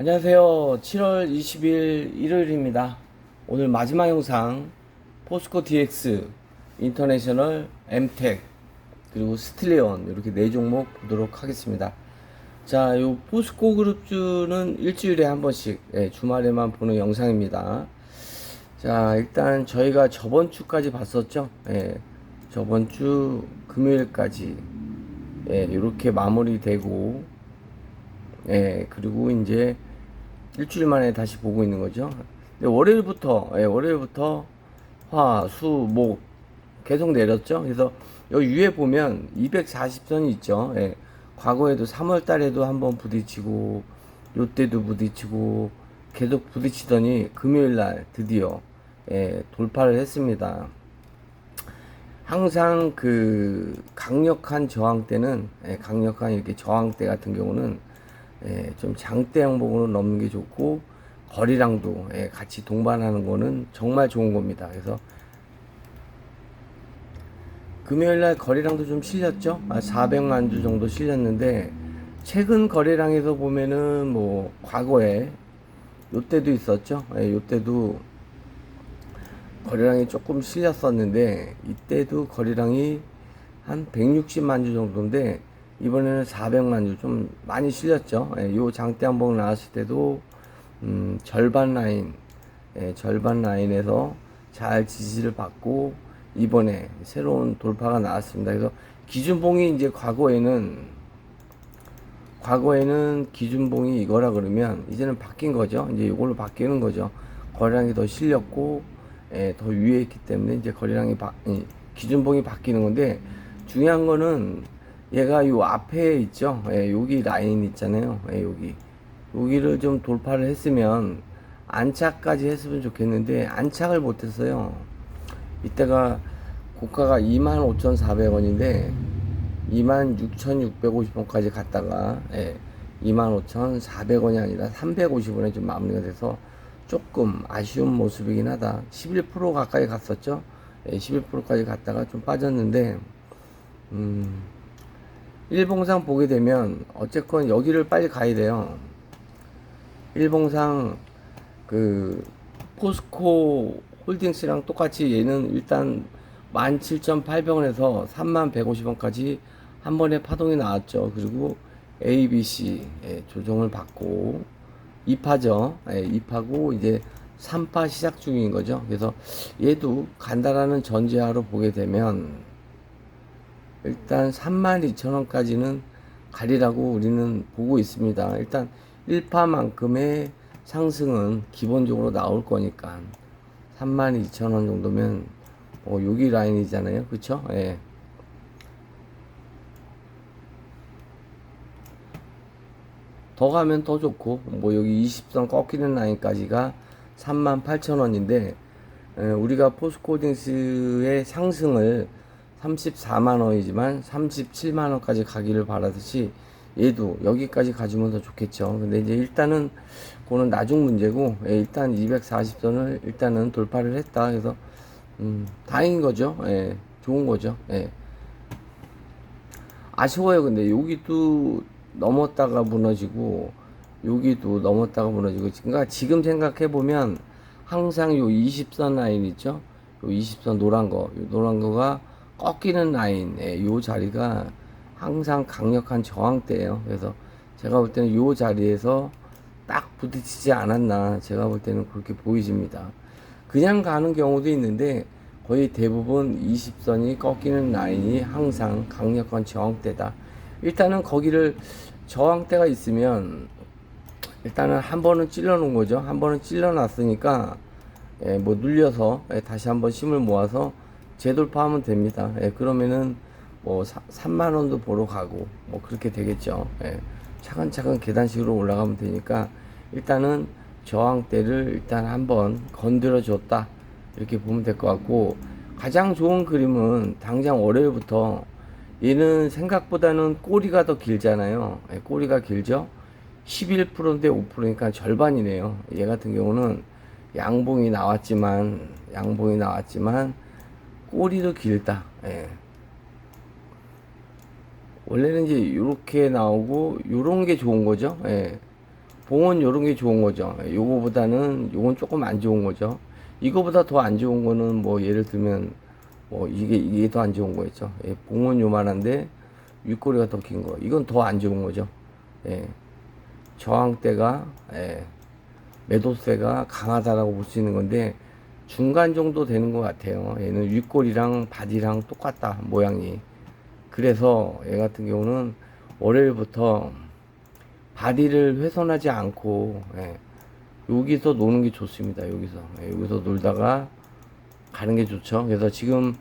안녕하세요. 7월 20일 일요일입니다. 오늘 마지막 영상 포스코 DX 인터내셔널 엠텍 그리고 스틸리온 이렇게 네 종목 보도록 하겠습니다. 자, 요 포스코 그룹주는 일주일에 한 번씩 예, 주말에만 보는 영상입니다. 자, 일단 저희가 저번 주까지 봤었죠. 예, 저번 주 금요일까지 예, 이렇게 마무리되고 예, 그리고 이제 일주일 만에 다시 보고 있는 거죠. 근데 월요일부터, 예, 월요일부터 화, 수, 목 계속 내렸죠. 그래서 여기 위에 보면 240선이 있죠. 예, 과거에도 3월 달에도 한번 부딪히고, 요때도 부딪히고, 계속 부딪히더니 금요일 날 드디어, 예, 돌파를 했습니다. 항상 그 강력한 저항 때는 예, 강력한 이렇게 저항 때 같은 경우는 예, 좀 장대 항목으로 넘는 게 좋고 거리랑도 예, 같이 동반하는 거는 정말 좋은 겁니다. 그래서 금요일 날 거래량도 좀 실렸죠. 아, 400만 주 정도 실렸는데 최근 거래량에서 보면은 뭐 과거에 요때도 있었죠. 예, 요때도 거래량이 조금 실렸었는데 이때도 거래량이 한 160만 주 정도인데 이번에는 400만 주 좀 많이 실렸죠. 예, 요 장대 한복 나왔을 때도 음, 절반 라인 예, 절반 라인에서 잘 지지를 받고 이번에 새로운 돌파가 나왔습니다. 그래서 기준봉이 이제 과거에는 과거에는 기준봉이 이거라 그러면 이제는 바뀐 거죠. 이제 이걸로 바뀌는 거죠. 거래량이 더 실렸고 예, 더 위에 있기 때문에 이제 거래량이 바, 이, 기준봉이 바뀌는 건데 중요한 거는 얘가 요 앞에 있죠. 예, 여기 라인 있잖아요. 예, 여기 여기를 좀 돌파를 했으면 안착까지 했으면 좋겠는데 안착을 못 했어요. 이때가 고가가 25,400원인데 26,650원까지 갔다가 예, 25,400원이 아니라 350원에 좀 마무리가 돼서 조금 아쉬운 모습이긴 하다. 11% 가까이 갔었죠. 예, 11%까지 갔다가 좀 빠졌는데 음, 일봉상 보게 되면 어쨌건 여기를 빨리 가야 돼요. 일봉상 그 포스코 홀딩스랑 똑같이 얘는 일단 17,800원에서 3150원까지 한 번에 파동이 나왔죠. 그리고 ABC 예, 조정을 받고 2파죠. 예, 2파고 이제 3파 시작 중인 거죠. 그래서 얘도 간다라는 전제하로 보게 되면 일단 32,000원까지는 가리라고 우리는 보고 있습니다. 일단 1파만큼의 상승은 기본적으로 나올 거니까 32,000원 정도면 뭐 여기 라인이잖아요. 그쵸? 예. 더 가면 더 좋고 뭐 여기 20선 꺾이는 라인까지가 38,000원인데 우리가 포스코딩스의 상승을 34만 원이지만 37만 원까지 가기를 바라듯이 얘도 여기까지 가주면 더 좋겠죠. 근데 이제 일단은 그거는 나중 문제고 예, 일단 240선을 일단은 돌파를 했다. 그래서 음, 다행인 거죠. 예, 좋은 거죠. 예. 아쉬워요. 근데 여기도 넘었다가 무너지고 여기도 넘었다가 무너지고 그러니까 지금 생각해 보면 항상 요 20선 라인 있죠. 요 20선 노란 거, 요 노란 거가 꺾이는 라인에 요 자리가 항상 강력한 저항대예요. 그래서 제가 볼 때는 요 자리에서 딱 부딪히지 않았나 제가 볼 때는 그렇게 보이집니다. 그냥 가는 경우도 있는데 거의 대부분 20선이 꺾이는 라인이 항상 강력한 저항대다. 일단은 거기를 저항대가 있으면 일단은 한 번은 찔러 놓은 거죠. 한 번은 찔러 놨으니까 예, 뭐 눌려서 예, 다시 한번 힘을 모아서 재돌파하면 됩니다. 예, 그러면은 뭐 3만 원도 보러 가고 뭐 그렇게 되겠죠. 예, 차근차근 계단식으로 올라가면 되니까 일단은 저항대를 일단 한번 건드려 줬다 이렇게 보면 될 것 같고 가장 좋은 그림은 당장 월요일부터 얘는 생각보다는 꼬리가 더 길잖아요. 예, 꼬리가 길죠. 11%인데 5%니까 절반이네요. 얘 같은 경우는 양봉이 나왔지만 양봉이 나왔지만 꼬리도 길다. 예. 원래는 이제 이렇게 나오고 요런 게 좋은 거죠. 예. 봉은 요런 게 좋은 거죠. 예, 요거보다는 요건 조금 안 좋은 거죠. 이거보다 더 안 좋은 거는 뭐 예를 들면 뭐 이게 이게 더 안 좋은 거였죠. 예, 봉은 요만한데 윗꼬리가 더 긴 거. 이건 더 안 좋은 거죠. 예. 저항대가 예. 매도세가 강하다라고 볼 수 있는 건데 중간 정도 되는 것 같아요. 얘는 윗골이랑 바디랑 똑같다 모양이. 그래서 얘 같은 경우는 월요일부터 바디를 훼손하지 않고 예, 여기서 노는 게 좋습니다. 여기서 예, 여기서 놀다가 가는 게 좋죠. 그래서 지금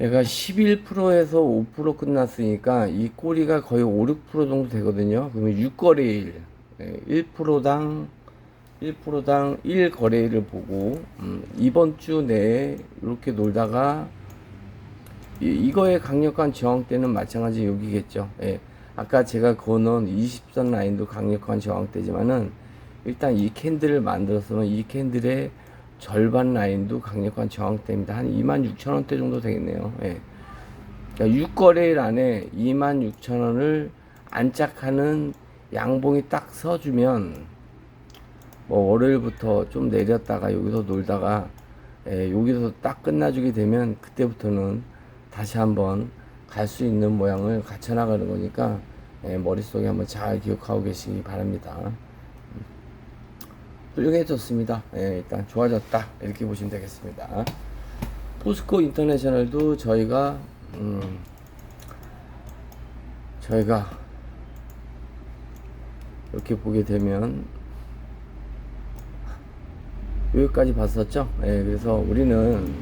얘가 11%에서 5% 끝났으니까 이 꼬리가 거의 5, 6% 정도 되거든요. 그러면 6거래일 예, 1%당 1%당 1거래일을 보고 음, 이번 주 내에 이렇게 놀다가 이, 이거의 강력한 저항대는 마찬가지 여기겠죠. 예. 아까 제가 그어놓은 20선 라인도 강력한 저항대지만은 일단 이 캔들을 만들었으면 이 캔들의 절반 라인도 강력한 저항대입니다. 한 26,000원대 정도 되겠네요. 예. 그러니까 6거래일 안에 26,000원을 안짝하는 양봉이 딱 서주면 뭐 월요일부터 좀 내렸다가 여기서 놀다가 예, 여기서 딱 끝나주게 되면 그때부터는 다시 한번 갈 수 있는 모양을 갖춰 나가는 거니까 예, 머릿속에 한번 잘 기억하고 계시기 바랍니다. 음. 훌륭해졌습니다. 예, 일단 좋아졌다 이렇게 보시면 되겠습니다. 포스코 인터내셔널도 저희가 음, 저희가 이렇게 보게 되면 여기까지 봤었죠. 예, 그래서 우리는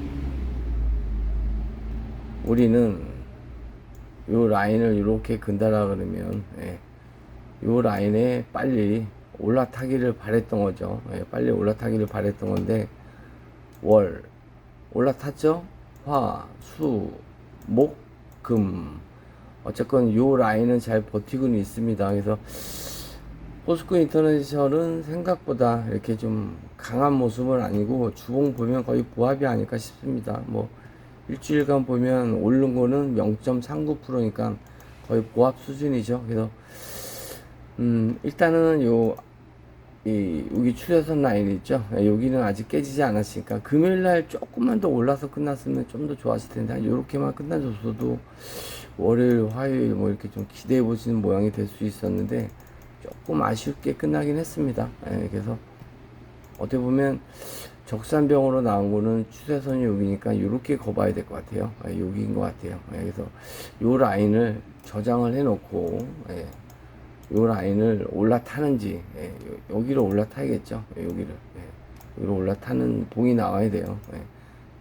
우리는 요 라인을 이렇게 근다라 그러면 예, 요 라인에 빨리 올라타기를 바랬던 거죠. 예, 빨리 올라타기를 바랬던 건데 월 올라탔죠. 화, 수, 목, 금 어쨌건 요 라인은 잘 버티고는 있습니다. 그래서 포스코 인터내셔널은 생각보다 이렇게 좀 강한 모습은 아니고 주봉 보면 거의 보합이 아닐까 싶습니다. 뭐 일주일간 보면 오른 거는 0.39%니까 거의 보합 수준이죠. 그래서 음 일단은 요 이, 여기 추세선 라인 있죠? 예, 여기는 아직 깨지지 않았으니까, 금요일 날 조금만 더 올라서 끝났으면 좀 더 좋았을 텐데, 한 요렇게만 끝나줬어도, 월요일, 화요일 뭐 이렇게 좀 기대해 보시는 모양이 될 수 있었는데, 조금 아쉽게 끝나긴 했습니다. 예, 그래서, 어떻게 보면, 적산병으로 나온 거는 추세선이 여기니까 요렇게 거봐야 될 것 같아요. 예, 여기인 것 같아요. 예, 그래서, 요 라인을 저장을 해 놓고, 예, 요 라인을 올라타는지 예, 요- 여기로 올라타야겠죠 예, 여기를 예, 여기로 올라타는 봉이 나와야 돼요 예,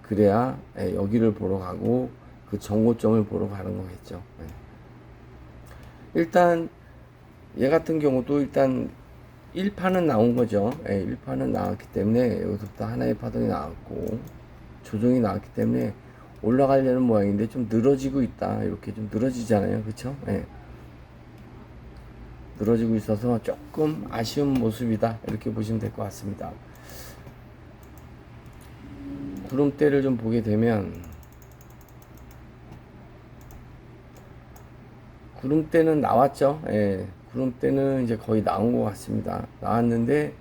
그래야 예, 여기를 보러 가고 그 정고점을 보러 가는 거겠죠 예. 일단 얘 같은 경우도 일단 1파는 나온 거죠 예, 1파는 나왔기 때문에 여기서부터 하나의 파동이 나왔고 조정이 나왔기 때문에 올라가려는 모양인데 좀 늘어지고 있다 이렇게 좀 늘어지잖아요 그쵸 예. 늘어지고 있어서 조금 아쉬운 모습이다 이렇게 보시면 될 것 같습니다. 구름대를 좀 보게 되면 구름대는 나왔죠. 예, 구름대는 이제 거의 나온 것 같습니다. 나왔는데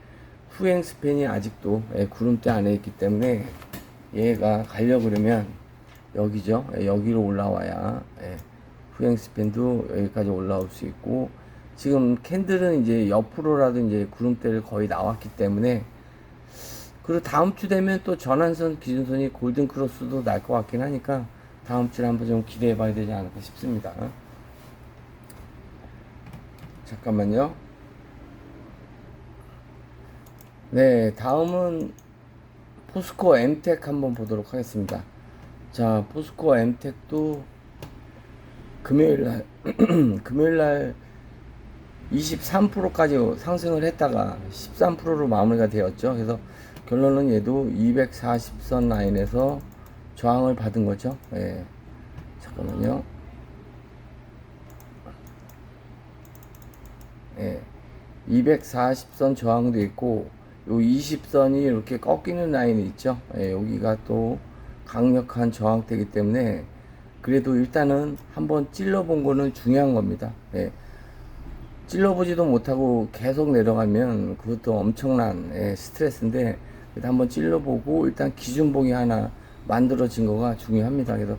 후행 스팬이 아직도 예, 구름대 안에 있기 때문에 얘가 가려 그러면 여기죠. 예, 여기로 올라와야 예, 후행 스팬도 여기까지 올라올 수 있고 지금 캔들은 이제 옆으로라도 이제 구름대를 거의 나왔기 때문에 그리고 다음 주 되면 또 전환선 기준선이 골든 크로스도 날 것 같긴 하니까 다음 주에 한번 좀 기대해 봐야 되지 않을까 싶습니다. 잠깐만요. 네, 다음은 포스코 엠텍 한번 보도록 하겠습니다. 자, 포스코 엠텍도 금요일 날, 금요일 날 23%까지 상승을 했다가 13%로 마무리가 되었죠. 그래서 결론은 얘도 240선 라인에서 저항을 받은 거죠. 예. 잠깐만요. 예. 240선 저항도 있고 요 20선이 이렇게 꺾이는 라인이 있죠. 예, 여기가 또 강력한 저항대이기 때문에 그래도 일단은 한번 찔러본 거는 중요한 겁니다. 예. 찔러보지도 못하고 계속 내려가면 그것도 엄청난 예, 스트레스인데 일단 한번 찔러보고 일단 기준봉이 하나 만들어진 거가 중요합니다. 그래서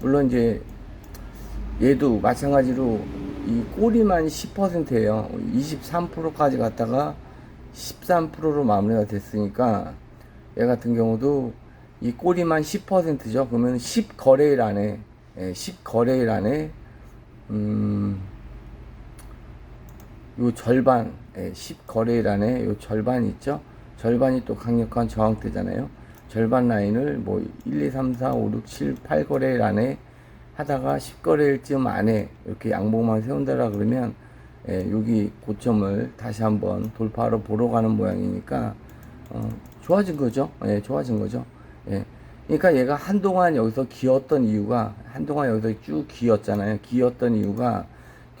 물론 이제 얘도 마찬가지로 이 꼬리만 10%예요. 23%까지 갔다가 13%로 마무리가 됐으니까 얘 같은 경우도 이 꼬리만 10%죠. 그러면 10 거래일 안에 예, 10 거래일 안에 음, 요 절반, 예, 10 거래일 안에 요 절반 있죠? 절반이 또 강력한 저항대잖아요. 절반 라인을 뭐 1, 2, 3, 4, 5, 6, 7, 8 거래일 안에 하다가 10 거래일쯤 안에 이렇게 양봉만 세운다라 그러면 예, 여기 고점을 다시 한번 돌파하러 보러 가는 모양이니까 어, 좋아진 거죠. 예, 좋아진 거죠. 예. 그러니까 얘가 한동안 여기서 기었던 이유가 한동안 여기서 쭉 기었잖아요. 기었던 이유가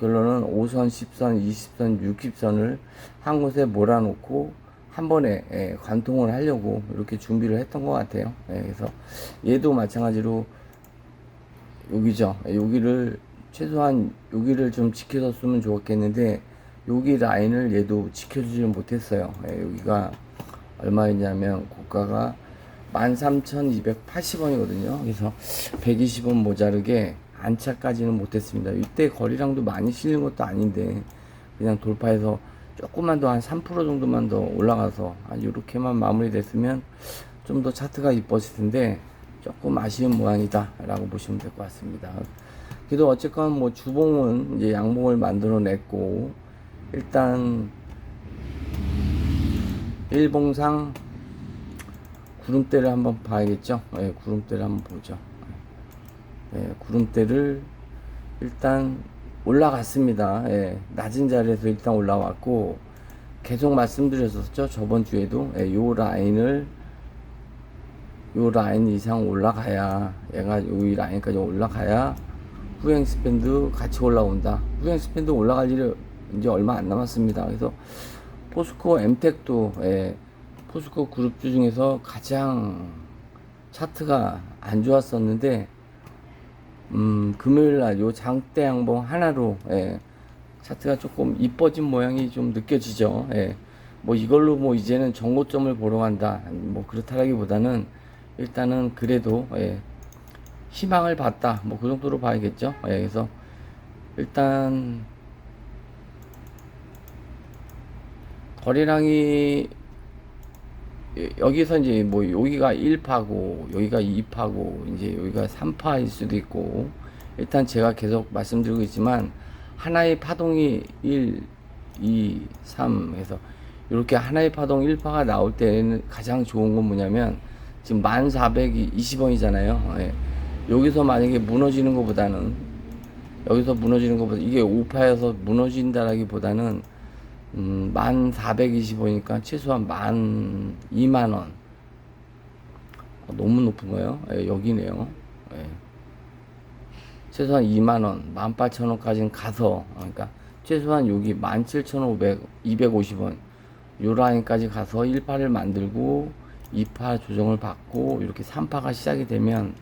결론은 5선, 10선, 20선, 60선을 한 곳에 몰아놓고 한 번에 예, 관통을 하려고 이렇게 준비를 했던 것 같아요. 예, 그래서 얘도 마찬가지로 여기죠. 예, 여기를 최소한 여기를 좀 지켜줬으면 좋겠는데 여기 라인을 얘도 지켜주지 못했어요. 예, 여기가 얼마였냐면 고가가 13,280원이거든요. 그래서 120원 모자르게 안차까지는 못했습니다. 이때 거리량도 많이 실린 것도 아닌데 그냥 돌파해서 조금만 더 한 3% 정도만 더 올라가서 한 이렇게만 마무리됐으면 좀 더 차트가 이뻐질 텐데 조금 아쉬운 모양이다 라고 보시면 될 것 같습니다. 그래도 어쨌건 뭐 주봉은 이제 양봉을 만들어 냈고 일단 일봉상 구름대를 한번 봐야겠죠. 예, 구름대를 한번 보죠. 예, 구름대를 일단 올라갔습니다. 예, 낮은 자리에서 일단 올라왔고 계속 말씀드렸었죠. 저번 주에도 예, 요 라인을 요 라인 이상 올라가야 얘가 요 라인까지 올라가야 후행 스팬드 같이 올라온다. 후행 스팬드 올라갈 일이 이제 얼마 안 남았습니다. 그래서 포스코 엠텍도 예, 포스코 그룹주 중에서 가장 차트가 안 좋았었는데 음, 금요일 날 요 장대 양봉 하나로 예, 차트가 조금 이뻐진 모양이 좀 느껴지죠. 예. 뭐 이걸로 뭐 이제는 정고점을 보러 간다. 뭐 그렇다라기보다는 일단은 그래도 예, 희망을 봤다. 뭐 그 정도로 봐야겠죠. 예, 그래서 일단 거래량이 여기서 이제 뭐 여기가 1파고 여기가 2파고 이제 여기가 3파일 수도 있고 일단 제가 계속 말씀드리고 있지만 하나의 파동이 1, 2, 3 해서 이렇게 하나의 파동 1파가 나올 때는 가장 좋은 건 뭐냐면 지금 1420원이잖아요. 예. 여기서 만약에 무너지는 것보다는 여기서 무너지는 것보다 이게 5파여서 무너진다라기보다는 음, 만 420원이니까 최소한 만 2만원. 어, 너무 높은 거예요. 예, 여기네요. 예. 최소한 2만원, 18,000원까지는 가서, 그러니까 최소한 여기 17,500, 250원. 요 라인까지 가서 1파를 만들고 2파 조정을 받고 이렇게 3파가 시작이 되면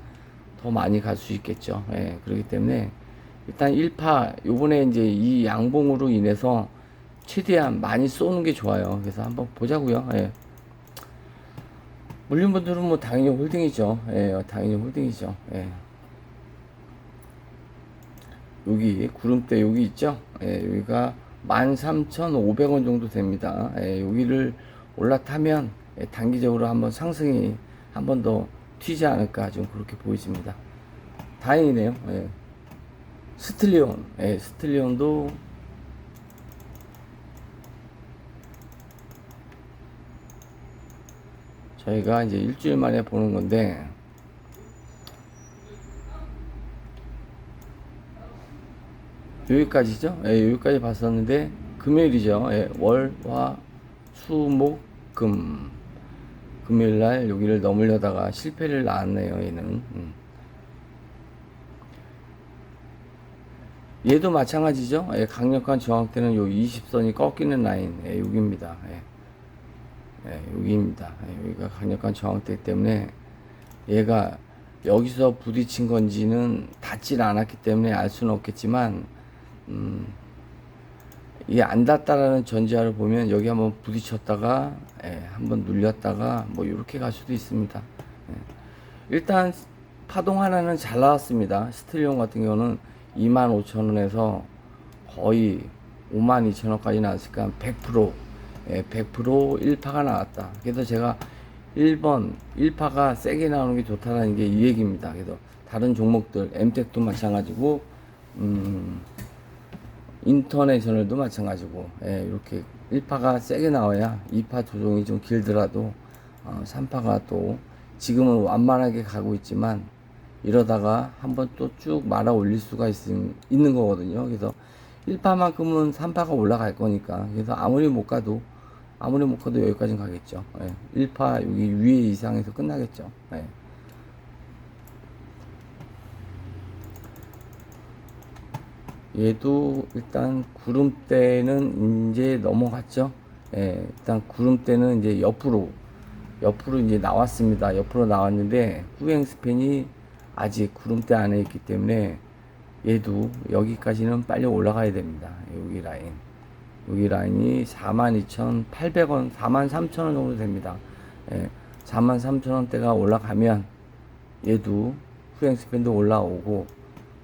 더 많이 갈 수 있겠죠. 예, 그렇기 때문에 일단 1파, 요번에 이제 이 양봉으로 인해서 최대한 많이 쏘는 게 좋아요. 그래서 한번 보자고요. 예. 물린 분들은 뭐 당연히 홀딩이죠. 예, 당연히 홀딩이죠. 예. 여기 구름대 여기 있죠. 예, 여기가 13,500원 정도 됩니다. 예, 여기를 올라타면 예, 단기적으로 한번 상승이 한 번 더 튀지 않을까 좀 그렇게 보여집니다. 다행이네요. 예. 스틸리온, 예, 스틸리온도 저희가 이제 일주일 만에 보는 건데 여기까지죠? 예, 여기까지 봤었는데 금요일이죠. 예, 월, 화, 수, 목, 금 금요일 날 여기를 넘으려다가 실패를 낳았네요. 얘는 음. 얘도 마찬가지죠. 예, 강력한 저항 때는 요 20선이 꺾이는 라인 예, 여기입니다. 예. 예, 여기입니다. 예, 여기가 강력한 저항대 때문에 얘가 여기서 부딪힌 건지는 닿질 않았기 때문에 알 수는 없겠지만 음, 이게 안 닿다라는 전제하를 보면 여기 한번 부딪혔다가 예, 한번 눌렸다가 뭐 이렇게 갈 수도 있습니다. 예. 일단 파동 하나는 잘 나왔습니다. 스틸리온 같은 경우는 25,000원에서 거의 52,000원까지 나왔으니까 100% 예, 100% 1파가 나왔다. 그래서 제가 1번 1파가 세게 나오는 게 좋다는 게 이 얘기입니다. 그래서 다른 종목들 엠텍도 마찬가지고 음, 인터내셔널도 마찬가지고 예, 이렇게 1파가 세게 나와야 2파 조정이 좀 길더라도 어, 3파가 또 지금은 완만하게 가고 있지만 이러다가 한번 또 쭉 말아 올릴 수가 있, 있는 거거든요. 그래서 1파만큼은 3파가 올라갈 거니까 그래서 아무리 못 가도 아무리 못 가도 여기까지는 가겠죠. 예, 1파 여기 위에 이상에서 끝나겠죠. 예. 얘도 일단 구름대는 이제 넘어갔죠. 예, 일단 구름대는 이제 옆으로 옆으로 이제 나왔습니다. 옆으로 나왔는데 후행 스팬이 아직 구름대 안에 있기 때문에 얘도 여기까지는 빨리 올라가야 됩니다. 여기 라인. 여기 라인이 42,800원, 43,000원 정도 됩니다. 예, 43,000원대가 올라가면 얘도 후행 스팬도 올라오고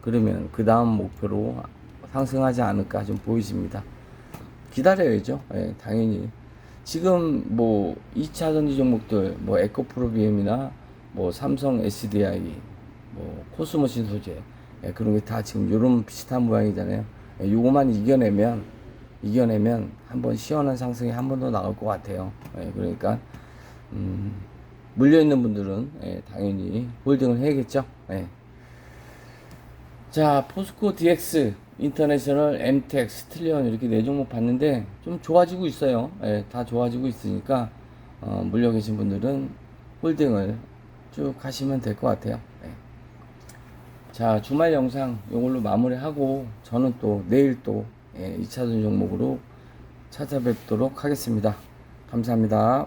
그러면 그 다음 목표로 상승하지 않을까 좀 보이십니다. 기다려야죠. 예, 당연히. 지금 뭐 2차 전지 종목들 뭐 에코프로비엠이나 뭐 삼성 SDI 뭐 코스모신 소재 예, 그런 게 다 지금 요런 비슷한 모양이잖아요. 예, 요거만 이겨내면 이겨내면 한번 시원한 상승이 한 번 더 나올 것 같아요. 예, 그러니까 음, 물려 있는 분들은 예, 당연히 홀딩을 해야겠죠. 예. 자, 포스코 DX, 인터내셔널, 엠텍, 스틸리온 이렇게 네 종목 봤는데 좀 좋아지고 있어요. 예, 다 좋아지고 있으니까 어, 물려 계신 분들은 홀딩을 쭉 하시면 될 것 같아요. 예. 자, 주말 영상 이걸로 마무리하고 저는 또 내일 또 예, 2차전 종목으로 찾아뵙도록 하겠습니다. 감사합니다.